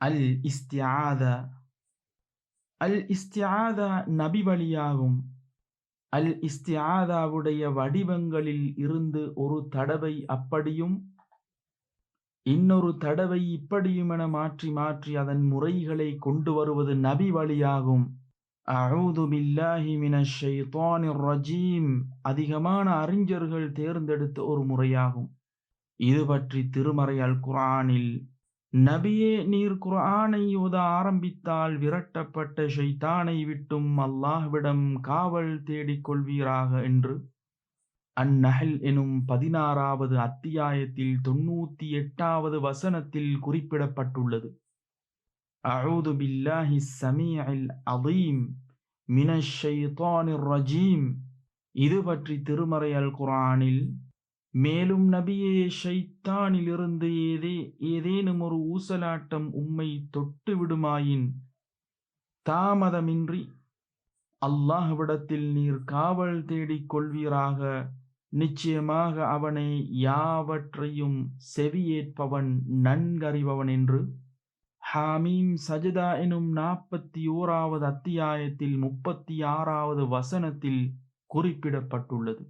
அல் இஸ்தியாதா அல் இஸ்தியாதா நபி வழியாகும் அல் இஸ்தியாதாவுடைய வடிவங்களில் இருந்து ஒரு தடவை அப்படியும் இன்னொரு தடவை இப்படியும் என மாற்றி மாற்றி அதன் முறைகளை கொண்டு வருவது நபி வழியாகும் அவுது பில்லாஹி ரஜீம் அதிகமான அறிஞர்கள் தேர்ந்தெடுத்த ஒரு முறையாகும். இது பற்றி திருமறை அல் குரானில் நபியே நீர் குர்ஆனை ஓத ஆரம்பித்தால் விரட்டப்பட்ட ஷைத்தானை விட்டும் அல்லாஹ்விடம் காவல் தேடிக் கொள்வீராக என்று. அந்நஹல் எனும் பதினாறாவது அத்தியாயத்தில் தொண்ணூத்தி எட்டாவது வசனத்தில் குறிப்பிடப்பட்டுள்ளது. அவுது பில்லாஹி சமீஇல் அதீம் மினஷ் ஷைத்தானிர் ரஜீம். இது பற்றி திருமறை அல் குர்ஆனில் மேலும் நபியே ஷைத்தானிலிருந்து ஏதே ஏதேனும் ஒரு ஊசலாட்டம் உம்மை தொட்டு விடுமாயின் தாமதமின்றி அல்லாஹ்விடத்தில் நீர் காவல் தேடிக் கொள்வீராக. நிச்சயமாக அவனை யாவற்றையும் செவியேற்பவன் நன்கறிபவன் என்று. ஹாமீம் சஜிதா எனும் நாற்பத்தி ஓராவது அத்தியாயத்தில் முப்பத்தி ஆறாவது வசனத்தில் குறிப்பிடப்பட்டுள்ளது.